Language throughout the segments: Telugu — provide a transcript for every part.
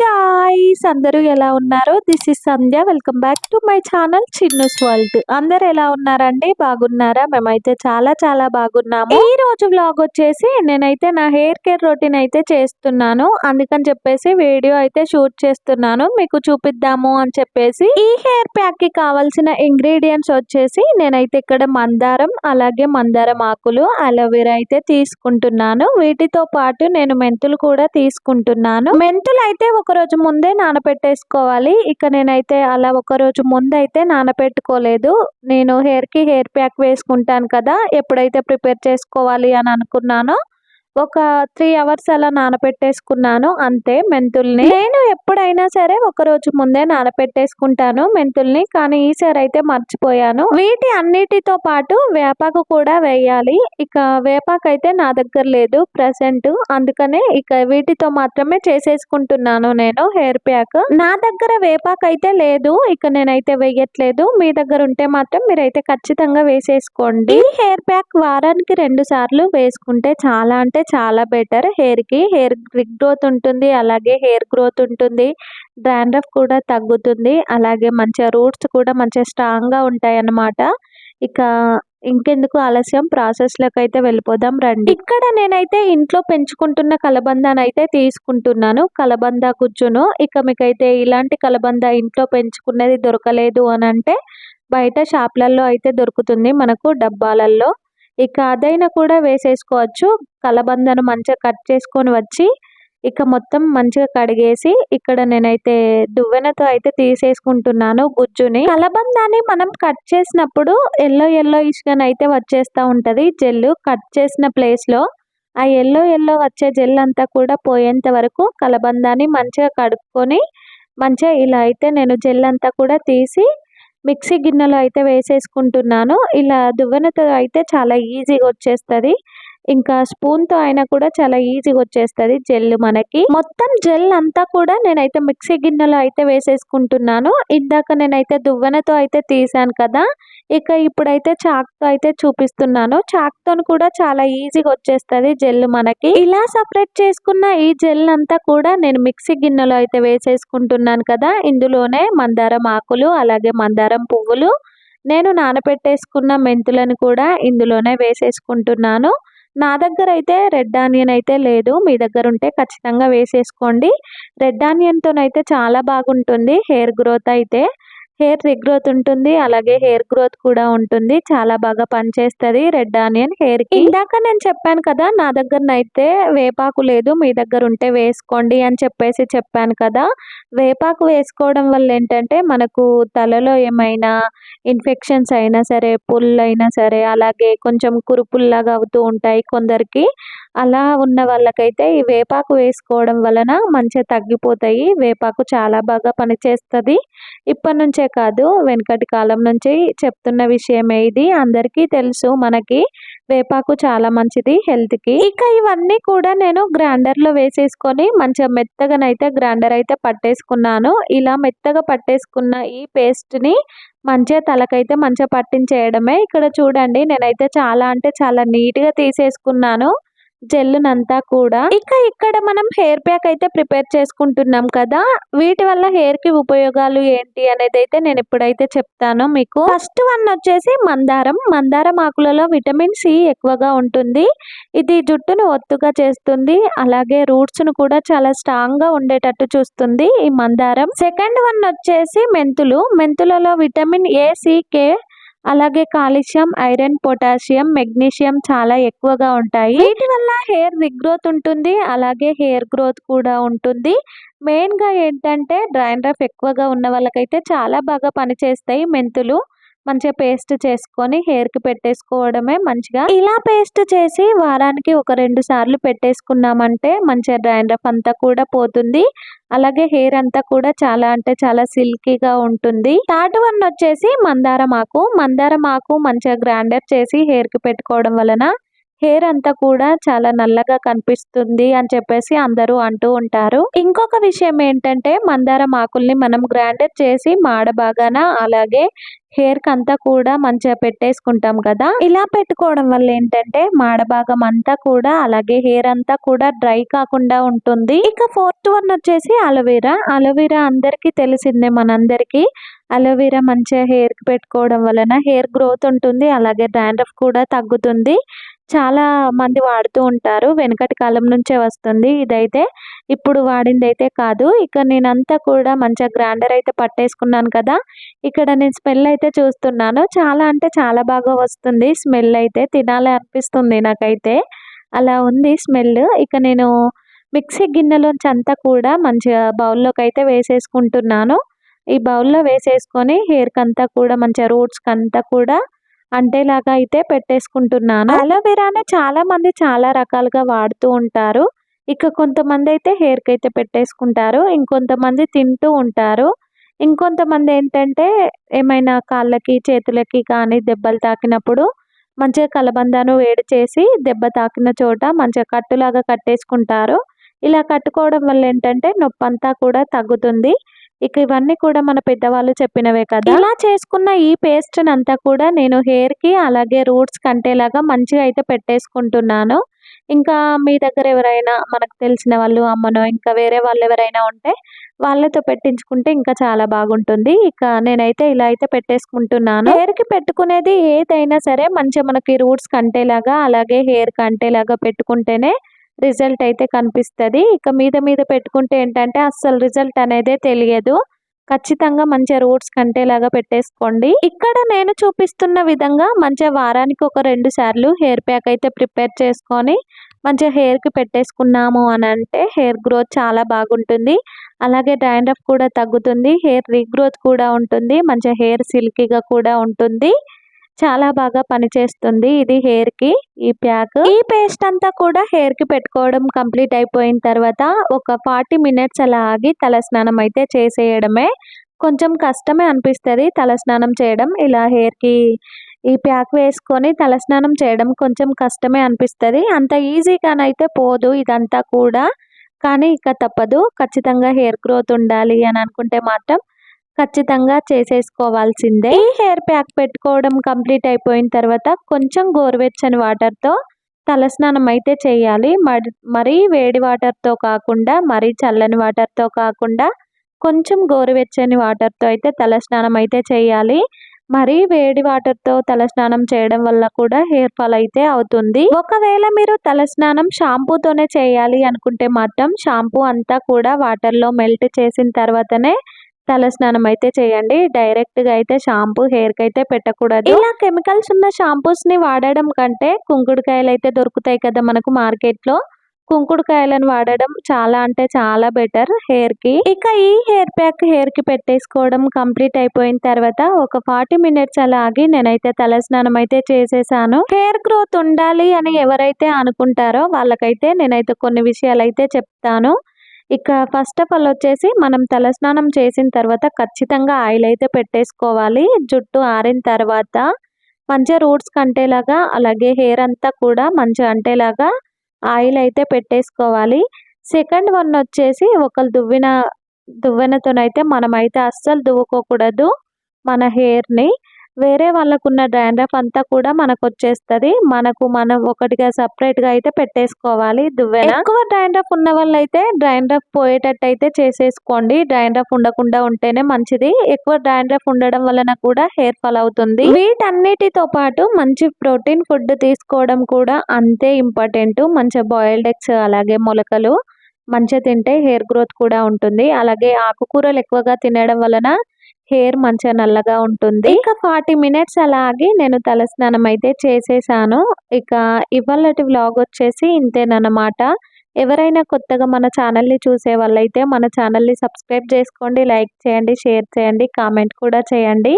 గాయ్స్ అందరూ ఎలా ఉన్నారు? This is Sandhya welcome back to my channel Chinnu's world అందరు ఎలా ఉన్నారండి? బాగున్నారా? మేమైతే చాలా చాలా బాగున్నాము. ఈ రోజు బ్లాగ్ వచ్చేసి నేనైతే నా హెయిర్ కేర్ రొటీన్ అయితే చేస్తున్నాను. అందుకని చెప్పేసి వీడియో అయితే షూట్ చేస్తున్నాను. మీకు చూపిద్దాము అని చెప్పేసి ఈ హెయిర్ ప్యాక్కి కావాల్సిన ఇంగ్రీడియంట్స్ వచ్చేసి నేనైతే ఇక్కడ మందారం అలాగే మందారం ఆకులు అలోవెరా అయితే తీసుకుంటున్నాను. వీటితో పాటు నేను మెంతులు కూడా తీసుకుంటున్నాను. మెంతులు అయితే ఒక రోజు ముందే నానబెట్టేసుకోవాలి ఇక నేనైతే అలా ఒక రోజు ముందు అయితే నానబెట్టుకోలేదు నేను హెయిర్కి హెయిర్ ప్యాక్ వేసుకుంటాను కదా ఎప్పుడైతే ప్రిపేర్ చేసుకోవాలి అని అనుకున్నానో ఒక త్రీ అవర్స్ అలా నానబెట్టేసుకున్నాను అంతే మెంతుల్ని. నేను ఎప్పుడైనా సరే ఒక రోజు ముందే నానబెట్టేసుకుంటాను మెంతుల్ని కానీ ఈసారి అయితే మర్చిపోయాను. వీటి అన్నిటితో పాటు వేపాకు కూడా వేయాలి. ఇక వేపాకు అయితే నా దగ్గర లేదు ప్రజెంట్. అందుకనే ఇక వీటితో మాత్రమే చేసేసుకుంటున్నాను నేను హెయిర్ ప్యాక్. నా దగ్గర వేపాకు అయితే లేదు ఇక నేనైతే వేయట్లేదు. మీ దగ్గర ఉంటే మాత్రం మీరైతే ఖచ్చితంగా వేసేసుకోండి. ఈ హెయిర్ ప్యాక్ వారానికి రెండు సార్లు వేసుకుంటే చాలా అంటే చాలా బెటర్ హెయిర్కి హెయిర్ గ్రోత్ ఉంటుంది. అలాగే హెయిర్ గ్రోత్ ఉంటుంది. డాండ్రఫ్ కూడా తగ్గుతుంది. అలాగే మంచిగా రూట్స్ కూడా మంచిగా స్ట్రాంగ్గా ఉంటాయి అన్నమాట ఇక ఇంకెందుకు ఆలస్యం? ప్రాసెస్లోకి అయితే వెళ్ళిపోదాం. రండి. ఇక్కడ నేనైతే ఇంట్లో పెంచుకుంటున్న కలబందాని అయితే తీసుకుంటున్నాను. కలబంద గుజ్జును ఇక మీకైతే ఇలాంటి కలబంద ఇంట్లో పెంచుకున్నది దొరకలేదు అని అంటే బయట షాప్లలో అయితే దొరుకుతుంది మనకు డబ్బాలలో ఇక అదైనా కూడా వేసేసుకోవచ్చు. కలబందను మంచిగా కట్ చేసుకొని వచ్చి ఇక మొత్తం మంచిగా కడిగేసి ఇక్కడ నేనైతే దువ్వెనతో అయితే తీసేసుకుంటున్నాను గుజ్జుని. కలబందాన్ని మనం కట్ చేసినప్పుడు ఎల్లో ఎల్లో అయితే వచ్చేస్తూ ఉంటుంది. జెల్ కట్ చేసిన ప్లేస్లో ఆ ఎల్లో ఎల్లో వచ్చే జెల్ అంతా కూడా పోయేంత వరకు కలబందాన్ని మంచిగా కడుక్కొని మంచిగా ఇలా అయితే నేను జెల్ అంతా కూడా తీసి మిక్సీ గిన్నెలో అయితే వేసేసుకుంటున్నాను. ఇలా దువ్వెనతో అయితే చాలా ఈజీగా వచ్చేస్తుంది. ఇంకా స్పూన్తో అయినా కూడా చాలా ఈజీగా వచ్చేస్తుంది జెల్ మనకి. మొత్తం జెల్ అంతా కూడా నేనైతే మిక్సీ గిన్నెలో అయితే వేసేసుకుంటున్నాను. ఇందాక నేనైతే దువ్వెనతో అయితే తీసాను కదా ఇక ఇప్పుడైతే చాక్తో అయితే చూపిస్తున్నాను. చాక్తో కూడా చాలా ఈజీగా వచ్చేస్తుంది జెల్ మనకి. ఇలా సపరేట్ చేసుకున్న ఈ జెల్ అంతా కూడా నేను మిక్సీ గిన్నెలో అయితే వేసేసుకుంటున్నాను కదా ఇందులోనే మందారం ఆకులు అలాగే మందారం పువ్వులు నేను నానబెట్టేసుకున్న మెంతులను కూడా ఇందులోనే వేసేసుకుంటున్నాను. నా దగ్గర అయితే రెడ్ ఆనియన్ అయితే లేదు. మీ దగ్గర ఉంటే ఖచ్చితంగా వేసేసుకోండి. రెడ్ ఆనియన్తోనైతే చాలా బాగుంటుంది. హెయిర్ గ్రోత్ అయితే. హెయిర్ రిగ్రోత్ ఉంటుంది అలాగే హెయిర్ గ్రోత్ కూడా ఉంటుంది. చాలా బాగా పనిచేస్తుంది రెడ్ ఆనియన్ హెయిర్కి. ఇందాక నేను చెప్పాను కదా నా దగ్గర అయితే వేపాకు లేదు మీ దగ్గర ఉంటే వేసుకోండి అని చెప్పేసి చెప్పాను కదా. వేపాకు వేసుకోవడం వల్ల ఏంటంటే మనకు తలలో ఏమైనా ఇన్ఫెక్షన్స్ అయినా సరే పుల్లైనా సరే అలాగే కొంచెం కురుపుల్లాగా అవుతూ ఉంటాయి కొందరికి. అలా ఉన్న వాళ్ళకైతే ఈ వేపాకు వేసుకోవడం వలన మంచిగా తగ్గిపోతాయి. వేపాకు చాలా బాగా పనిచేస్తుంది. ఇప్పటి నుంచే కాదు. వెనకటి కాలం నుంచి చెప్తున్న విషయమే ఇది. అందరికీ తెలుసు మనకి వేపాకు చాలా మంచిది హెల్త్కి. ఇక ఇవన్నీ కూడా నేను గ్రైండర్లో వేసేసుకొని మంచిగా మెత్తగానైతే గ్రైండర్ అయితే పట్టేసుకున్నాను. ఇలా మెత్తగా పట్టేసుకున్న ఈ పేస్ట్ని మంచిగా తలకైతే మంచిగా పట్టించేయడమే. ఇక్కడ చూడండి నేనైతే చాలా అంటే చాలా నీట్గా తీసేసుకున్నాను. జెల్లునంతా కూడా. ఇక ఇక్కడ మనం హెయిర్ ప్యాక్ అయితే ప్రిపేర్ చేసుకుంటున్నాం కదా. వీటి వల్ల హెయిర్కి ఉపయోగాలు ఏంటి అనేది అయితే నేను ఇప్పుడైతే చెప్తాను మీకు. ఫస్ట్ వన్ వచ్చేసి మందారం. మందారం ఆకులలో విటమిన్ సి ఎక్కువగా ఉంటుంది. ఇది జుట్టును ఒత్తుగా చేస్తుంది. అలాగే రూట్స్ను కూడా చాలా స్ట్రాంగ్గా ఉండేటట్టు చూస్తుంది ఈ మందారం. సెకండ్ వన్ వచ్చేసి మెంతులు. మెంతులలో విటమిన్ ఏ సి కే అలాగే కాల్షియం ఐరన్ పొటాషియం మెగ్నీషియం చాలా ఎక్కువగా ఉంటాయి. వీటి వల్ల హెయిర్ రిగ్రోత్ ఉంటుంది అలాగే హెయిర్ గ్రోత్ కూడా ఉంటుంది. మెయిన్గా ఏంటంటే డ్రైన్ రఫ్ ఎక్కువగా ఉన్న వాళ్ళకైతే చాలా బాగా పనిచేస్తాయి మెంతులు. మంచిగా పేస్ట్ చేసుకొని హెయిర్కి పెట్టేసుకోవడమే మంచిగా. ఇలా పేస్ట్ చేసి వారానికి ఒక రెండు సార్లు పెట్టేసుకున్నామంటే మంచిగా డ్రైండ్రఫ్ అంతా కూడా పోతుంది. అలాగే హెయిర్ అంతా కూడా చాలా అంటే చాలా సిల్కీగా ఉంటుంది. థర్డ్ వన్ వచ్చేసి మందారం ఆకు మందారం ఆకు మంచిగా గ్రైండర్ చేసి హెయిర్కి పెట్టుకోవడం వలన హెయిర్ అంతా కూడా చాలా నల్లగా కనిపిస్తుంది అని చెప్పేసి అందరూ అంటూ ఉంటారు. ఇంకొక విషయం ఏంటంటే మందారం ఆకుల్ని మనం గ్రైండర్ చేసి మాడబాగాన అలాగే హెయిర్ అంతా కూడా మంచిగా పెట్టేసుకుంటాం కదా. ఇలా పెట్టుకోవడం వల్ల ఏంటంటే మాడభాగం అంతా కూడా అలాగే హెయిర్ అంతా కూడా డ్రై కాకుండా ఉంటుంది. ఇక ఫోర్త్ వన్ వచ్చేసి అలోవెరా. అలోవెరా అందరికీ తెలిసిందే మనందరికీ. అలోవెరా మంచిగా హెయిర్కి పెట్టుకోవడం వలన హెయిర్ గ్రోత్ ఉంటుంది అలాగే డాండ్రఫ్ కూడా తగ్గుతుంది. చాలా మంది వాడుతూ ఉంటారు. వెనకటి కాలం నుంచే వస్తుంది ఇదైతే. ఇప్పుడు వాడింది అయితే కాదు. ఇక నేనంతా కూడా మంచిగా గ్రైండర్ అయితే పట్టేసుకున్నాను కదా. ఇక్కడ నేను స్మెల్ అయితే చూస్తున్నాను. చాలా అంటే చాలా బాగా వస్తుంది. స్మెల్ అయితే తినాలి అనిపిస్తుంది నాకైతే. అలా ఉంది స్మెల్. ఇక నేను మిక్సీ గిన్నెలోంచి అంతా కూడా మంచిగా బౌల్లోకి అయితే వేసేసుకుంటున్నాను. ఈ బౌల్లో వేసేసుకొని హెయిర్కి అంతా కూడా మంచిగా రూట్స్కి అంతా కూడా అంటేలాగా అయితే పెట్టేసుకుంటున్నాను. అలోవెరాను చాలా మంది చాలా రకాలుగా వాడుతూ ఉంటారు. ఇక కొంతమంది అయితే హెయిర్కి అయితే పెట్టేసుకుంటారు. ఇంకొంతమంది తింటూ ఉంటారు. ఇంకొంతమంది ఏంటంటే ఏమైనా కాళ్ళకి చేతులకి కానీ దెబ్బలు తాకినప్పుడు మంచిగా కలబందాను వేడి చేసి దెబ్బ తాకిన చోట మంచిగా కట్టులాగా కట్టేసుకుంటారు. ఇలా కట్టుకోవడం వల్ల ఏంటంటే నొప్పంతా కూడా తగ్గుతుంది. ఇక ఇవన్నీ కూడా మన పెద్దవాళ్ళు చెప్పినవే కదా. ఇలా చేసుకున్న ఈ పేస్ట్ అంతా కూడా నేను హెయిర్కి అలాగే రూట్స్ కంటేలాగా మంచిగా అయితే పెట్టేసుకుంటున్నాను. ఇంకా మీ దగ్గర ఎవరైనా మనకు తెలిసిన వాళ్ళు అమ్మనో ఇంకా వేరే వాళ్ళు ఎవరైనా ఉంటే వాళ్ళతో పెట్టించుకుంటే ఇంకా చాలా బాగుంటుంది. ఇక నేనైతే ఇలా అయితే పెట్టేసుకుంటున్నాను. హెయిర్కి పెట్టుకునేది ఏదైనా సరే మంచిగా మనకి రూట్స్ కంటేలాగా అలాగే హెయిర్ కంటేలాగా పెట్టుకుంటేనే రిజల్ట్ అయితే కనిపిస్తుంది. ఇక మీద మీద పెట్టుకుంటే ఏంటంటే అస్సలు రిజల్ట్ అనేదే తెలియదు. ఖచ్చితంగా మంచిగా రూట్స్ కంటేలాగా పెట్టేసుకోండి. ఇక్కడ నేను చూపిస్తున్న విధంగా మంచిగా వారానికి ఒక రెండు సార్లు హెయిర్ ప్యాక్ అయితే ప్రిపేర్ చేసుకొని మంచిగా హెయిర్కి పెట్టేసుకున్నాము అని అంటే హెయిర్ గ్రోత్ చాలా బాగుంటుంది. అలాగే డాండ్రఫ్ కూడా తగ్గుతుంది. హెయిర్ రీగ్రోత్ కూడా ఉంటుంది. మంచిగా హెయిర్ సిల్కీగా కూడా ఉంటుంది. చాలా బాగా పనిచేస్తుంది ఇది హెయిర్కి ఈ ప్యాక్. ఈ పేస్ట్ అంతా కూడా హెయిర్కి పెట్టుకోవడం కంప్లీట్ అయిపోయిన తర్వాత ఒక ఫార్టీ మినిట్స్ అలా ఆగి తల స్నానం అయితే చేసేయడమే. కొంచెం కష్టమే అనిపిస్తుంది తల స్నానం చేయడం. ఇలా హెయిర్కి ఈ ప్యాక్ వేసుకొని తలస్నానం చేయడం కొంచెం కష్టమే అనిపిస్తుంది. అంత ఈజీగానైతే పోదు ఇదంతా కూడా. కానీ ఇక తప్పదు. ఖచ్చితంగా హెయిర్ గ్రోత్ ఉండాలి అని అనుకుంటే మాత్రం ఖచ్చితంగా చేసేసుకోవాల్సిందే. ఈ హెయిర్ ప్యాక్ పెట్టుకోవడం కంప్లీట్ అయిపోయిన తర్వాత కొంచెం గోరువెచ్చని వాటర్తో తలస్నానం అయితే చేయాలి. మరి మరీ వేడి వాటర్తో కాకుండా మరీ చల్లని వాటర్తో కాకుండా కొంచెం గోరువెచ్చని వాటర్తో అయితే తలస్నానం అయితే చేయాలి. మరీ వేడి వాటర్తో తలస్నానం చేయడం వల్ల కూడా హెయిర్ ఫాల్ అయితే అవుతుంది. ఒకవేళ మీరు తలస్నానం షాంపూతోనే చేయాలి అనుకుంటే మాత్రం షాంపూ అంతా కూడా వాటర్లో మెల్ట్ చేసిన తర్వాతనే తలస్నానం అయితే చేయండి. డైరెక్ట్గా అయితే షాంపూ హెయిర్కి అయితే పెట్టకూడదు. ఇలా కెమికల్స్ ఉన్న షాంపూస్ని వాడడం కంటే కుంకుడుకాయలు అయితే దొరుకుతాయి కదా మనకు మార్కెట్లో కుంకుడుకాయలను వాడడం చాలా అంటే చాలా బెటర్ హెయిర్కి ఇక ఈ హెయిర్ ప్యాక్ హెయిర్కి పెట్టేసుకోవడం కంప్లీట్ అయిపోయిన తర్వాత ఒక ఫార్టీ మినిట్స్ అలా ఆగి నేనైతే తలస్నానం అయితే చేసేసాను. హెయిర్ గ్రోత్ ఉండాలి అని ఎవరైతే అనుకుంటారో వాళ్ళకైతే నేనైతే కొన్ని విషయాలు అయితే చెప్తాను. ఇక ఫస్ట్ ఆఫ్ ఆల్ వచ్చేసి మనం తలస్నానం చేసిన తర్వాత ఖచ్చితంగా ఆయిల్ అయితే పెట్టేసుకోవాలి. జుట్టు ఆరిన తర్వాత మంచిగా రూట్స్ కంటేలాగా అలాగే హెయిర్ అంతా కూడా మంచిగా అంటేలాగా ఆయిల్ అయితే పెట్టేసుకోవాలి. సెకండ్ వన్ వచ్చేసి ఒకరు దువ్విన దువ్వెనతోనైతే మనమైతే అస్సలు దువ్వుకోకూడదు మన హెయిర్ని వేరే వాళ్ళకున్న డాండ్రఫ్ అంతా కూడా మనకు వచ్చేస్తుంది మనకు మనం ఒకటిగా సపరేట్గా అయితే పెట్టేసుకోవాలి. దువ్వెన ఎక్కువ డాండ్రఫ్ ఉన్న వాళ్ళైతే డాండ్రఫ్ పోయేటట్టు అయితే చేసేసుకోండి. డాండ్రఫ్ ఉండకుండా ఉంటేనే మంచిది. ఎక్కువ డాండ్రఫ్ ఉండడం వలన కూడా హెయిర్ ఫాల్ అవుతుంది. వీటన్నిటితో పాటు మంచి ప్రోటీన్ ఫుడ్ తీసుకోవడం కూడా అంతే ఇంపార్టెంట్. మంచి బాయిల్డ్ ఎగ్స్ అలాగే మొలకలు మంచిగా తింటే హెయిర్ గ్రోత్ కూడా ఉంటుంది. అలాగే ఆకుకూరలు ఎక్కువగా తినడం వలన హెయిర్ మంచిగా నల్లగా ఉంటుంది. ఇంకా ఫార్టీ మినిట్స్ అలాగే నేను తలస్నానం అయితే చేసేసాను. ఇక ఇవాళటి వ్లాగ్ వచ్చేసి ఇంతేనన్నమాట. ఎవరైనా కొత్తగా మన ఛానల్ని చూసే వాళ్ళైతే మన ఛానల్ని సబ్స్క్రైబ్ చేసుకోండి లైక్ చేయండి షేర్ చేయండి కామెంట్ కూడా చేయండి.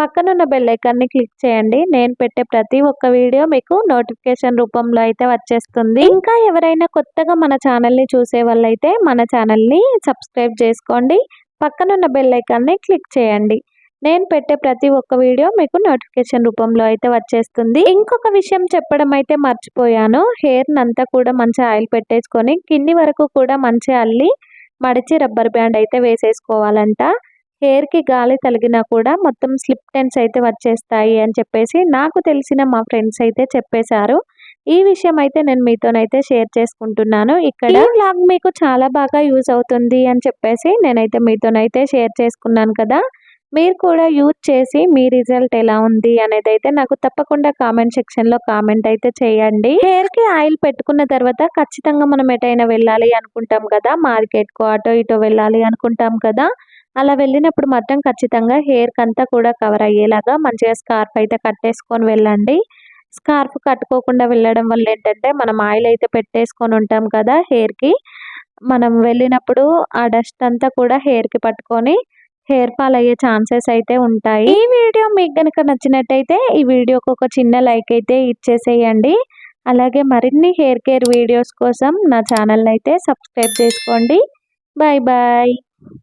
పక్కనున్న బెల్ ఐకాన్ని క్లిక్ చేయండి. నేను పెట్టే ప్రతి ఒక్క వీడియో మీకు నోటిఫికేషన్ రూపంలో అయితే వచ్చేస్తుంది. ఇంకా ఎవరైనా కొత్తగా మన ఛానల్ని చూసే వాళ్ళైతే మన ఛానల్ని సబ్స్క్రైబ్ చేసుకోండి. పక్కనున్న బెల్ ఐకాన్ని క్లిక్ చేయండి. నేను పెట్టే ప్రతి ఒక్క వీడియో మీకు నోటిఫికేషన్ రూపంలో అయితే వచ్చేస్తుంది. ఇంకొక విషయం చెప్పడం అయితే మర్చిపోయాను. హెయిర్ని అంతా కూడా మంచి ఆయిల్ పెట్టేసుకొని కింది వరకు కూడా మంచి అల్లి మడిచి రబ్బర్ బ్యాండ్ అయితే వేసేసుకోవాలంట. హెయిర్కి గాలి తగిలినా కూడా మొత్తం స్లిప్ టెన్స్ అయితే వచ్చేస్తాయి అని చెప్పేసి నాకు తెలిసిన మా ఫ్రెండ్స్ అయితే చెప్పేశారు. ఈ విషయం అయితే నేను మీతోనైతే షేర్ చేసుకుంటున్నాను. ఇక్కడ ఈ మీకు చాలా బాగా యూజ్ అవుతుంది అని చెప్పేసి నేనైతే మీతోనైతే షేర్ చేసుకున్నాను కదా. మీరు కూడా యూజ్ చేసి మీ రిజల్ట్ ఎలా ఉంది అనేది అయితే నాకు తప్పకుండా కామెంట్ సెక్షన్లో కామెంట్ అయితే చేయండి. హెయిర్కి ఆయిల్ పెట్టుకున్న తర్వాత ఖచ్చితంగా మనం ఎటైనా వెళ్ళాలి అనుకుంటాం కదా. మార్కెట్కు అటో ఇటో వెళ్ళాలి అనుకుంటాం కదా. అలా వెళ్ళినప్పుడు మాత్రం ఖచ్చితంగా హెయిర్కి అంతా కూడా కవర్ అయ్యేలాగా మంచిగా స్కార్ఫ్ అయితే కట్టేసుకొని వెళ్ళండి. స్కార్ఫ్ కట్టుకోకుండా వెళ్ళడం వల్ల ఏంటంటే మనం ఆయిల్ అయితే పెట్టేసుకొని ఉంటాం కదా హెయిర్కి. మనం వెళ్ళినప్పుడు ఆ డస్ట్ అంతా కూడా హెయిర్కి పట్టుకొని హెయిర్ ఫాల్ అయ్యే ఛాన్సెస్ అయితే ఉంటాయి. ఈ వీడియో మీకు కనుక నచ్చినట్టయితే ఈ వీడియోకి ఒక చిన్న లైక్ అయితే ఇచ్చేసేయండి. అలాగే మరిన్ని హెయిర్ కేర్ వీడియోస్ కోసం నా ఛానల్ అయితే సబ్స్క్రైబ్ చేసుకోండి. Bye bye.